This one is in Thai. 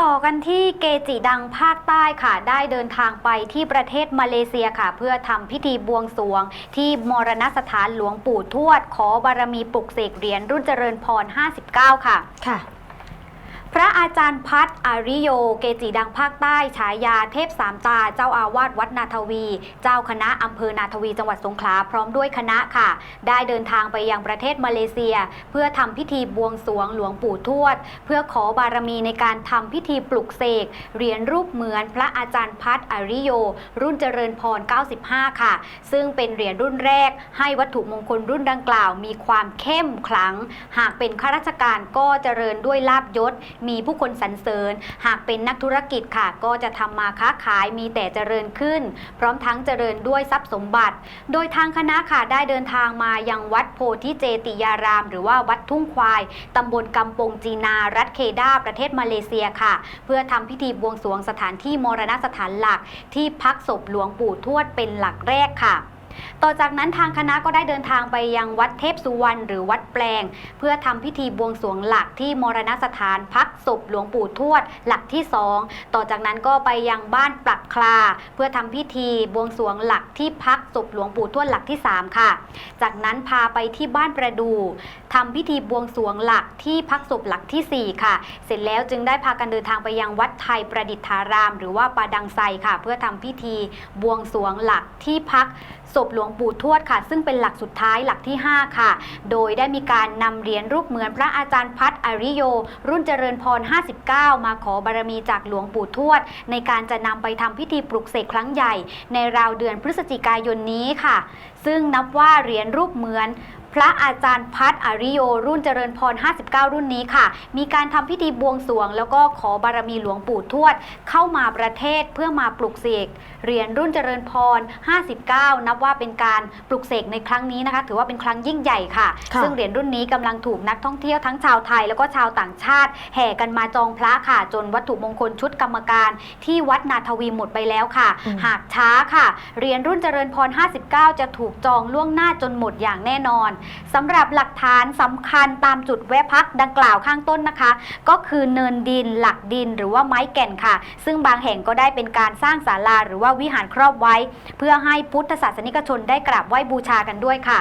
ต่อกันที่เกจิดังภาคใต้ค่ะ ได้เดินทางไปที่ประเทศมาเลเซียค่ะ เพื่อทำพิธีบวงสรวง ที่มรณสถานหลวงปู่ทวด ขอบารมีปลุกเสกเหรียญรุ่นเจริญพร 59 ค่ะค่ะพระ อาจารย์พัฒอาริโย เกจิดังภาคใต้ฉายาเทพสามตา เจ้าอาวาสวัดนาทวี เจ้าคณะอำเภอนาทวีจังหวัดสงขลาพร้อมด้วยคณะค่ะ ได้เดินทางไปยังประเทศมาเลเซีย เพื่อทำพิธีบวงสรวงหลวงปู่ทวด เพื่อขอบารมีในการทำพิธีปลุกเสกเหรียญรูปเหมือนพระอาจารย์พัฒอาริโย รุ่นเจริญพร 95 ค่ะ ซึ่งเป็นเหรียญรุ่นแรก ให้วัตถุมงคลรุ่นดังกล่าว มีความเข้มขลัง หากเป็นข้าราชการก็เจริญด้วยลาบยศมีผูู้้คนสรรเสริญ หากเป็นนักธุรกิจค่ะ ก็จะทำมาค้าขายมีแต่เจริญขึ้น พร้อมทั้งเจริญด้วยทรัพย์สมบัติ โดยทางคณะค่ะได้เดินทางมายังวัดโพธิเจติยาราม หรือว่าวัดทุ่งควายตำบลกำปงจีนา รัฐเคดาประเทศมาเลเซียค่ะ เพื่อทำพิธีบวงสรวงสถานที่มรณสถานหลัก ที่พักศพหลวงปู่ทวดเป็นหลักแรกค่ะ ต่อจากนั้นทางคณะก็ได้เดินทางไปยังวัดเทพสุวรรณหรือวัดแปลง เพื่อทำพิธีบวงสรวงหลักที่มรณสถานพักศพหลวงปู่ทวดหลักที่สองต่อจากนั้นก็ไปยังบ้านปลักคลา เพื่อทำพิธีบวงสรวงหลักที่พักศพหลวงปู่ทวดหลักที่สามค่ะ จากนั้นพาไปที่บ้านประดูทำพิธีบวงสรวงหลักที่พักศพหลักทีสี่ 4 ค่ะ เสร็จแล้วจึงได้พากันเดินทางไปยังวัดไทยประดิษฐาราม หรือว่าปาดังไซค่ะ เพื่อทำพิธีบวงสรวงหลักที่พัก ศพหลวงปู่ทวดค่ะ ซึ่งเป็นหลักสุดท้ายหลักที่ 5 ค่ะ โดยได้มีการนำเหรียญรูปเหมือนพระอาจารย์พัฒอาริโย รุ่นเจริญพร 59 มาขอบารมีจากหลวงปู่ทวด ในการจะนำไปทำพิธีปลุกเสกครั้งใหญ่ ในราวเดือนพฤศจิกายนนี้ค่ะ ซึ่งนับว่าเหรียญรูปเหมือน พระอาจารย์พัฒอาริโย รุ่นเจริญพร 59 รุ่นนี้ค่ะ มีการทำพิธีบวงสรวง แล้วก็ขอบารมีหลวงปู่ทวด เข้ามาประเทศเพื่อมาปลุกเสกเหรียญรุ่นเจริญพร 59 นับว่าเป็นการปลุกเสกในครั้งนี้นะคะ ถือว่าเป็นครั้งยิ่งใหญ่ค่ะค่ะซึ่งเหรียญรุ่นนี้กำลังถูกนักท่องเที่ยวทั้งชาวไทย แล้วก็ชาวต่างชาติ แห่กันมาจองพระค่ะ จนวัตถุมงคลชุดกรรมการ ที่วัดนาทวีหมดไปแล้วค่ะอืมหากช้าค่ะเหรียญรุ่นเจริญพร 59 จะถูกจองล่วงหน้าจนหมดอย่างแน่นอนสำหรับหลักฐานสำคัญตามจุดแวะพักดังกล่าวข้างต้นนะคะ ก็คือเนินดินหลักดินหรือว่าไม้แก่นค่ะ ซึ่งบางแห่งก็ได้เป็นการสร้างศาลาหรือว่าวิหารครอบไว้ เพื่อให้พุทธศาสนิกชนได้กราบไหว้บูชากันด้วยค่ะ